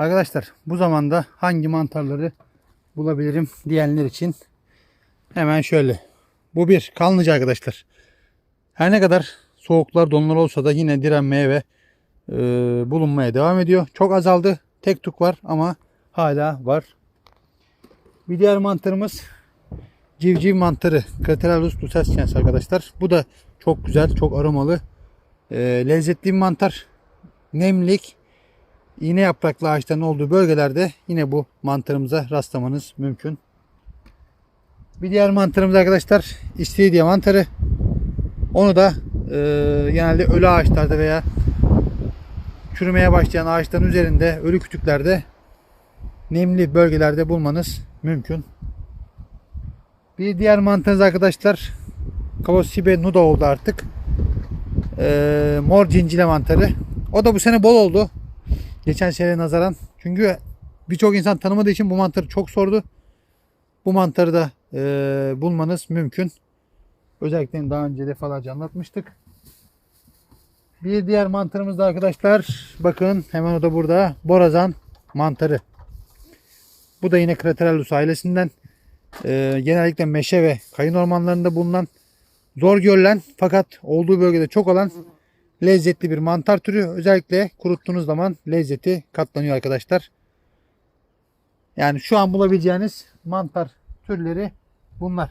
Arkadaşlar bu zamanda hangi mantarları bulabilirim diyenler için hemen şöyle. Bu bir kanlıca arkadaşlar. Her ne kadar soğuklar donlar olsa da yine direnmeye ve e, bulunmaya devam ediyor. Çok azaldı. Tek tuk var ama hala var. Bir diğer mantarımız civciv mantarı. Craterellus lucescens arkadaşlar. Bu da çok güzel, çok aromalı. e, lezzetli bir mantar. Nemlik, iğne yapraklı ağaçların olduğu bölgelerde yine bu mantarımıza rastlamanız mümkün. Bir diğer mantarımız arkadaşlar istiridye mantarı. Onu da e, genelde ölü ağaçlarda veya çürümeye başlayan ağaçların üzerinde, ölü kütüklerde nemli bölgelerde bulmanız mümkün. Bir diğer mantarımız arkadaşlar Kavosibe nuda oldu artık. E, mor cincile mantarı. O da bu sene bol oldu. Geçen seneye nazaran. Çünkü birçok insan tanımadığı için bu mantarı çok sordu. Bu mantarı da e, bulmanız mümkün. Özellikle daha önce defalarca anlatmıştık. Bir diğer mantarımız da arkadaşlar bakın hemen o da burada borazan mantarı. Bu da yine Craterellus ailesinden e, genellikle meşe ve kayın ormanlarında bulunan zor görülen fakat olduğu bölgede çok olan lezzetli bir mantar türü. Özellikle kuruttuğunuz zaman lezzeti katlanıyor arkadaşlar. Yani şu an bulabileceğiniz mantar türleri bunlar.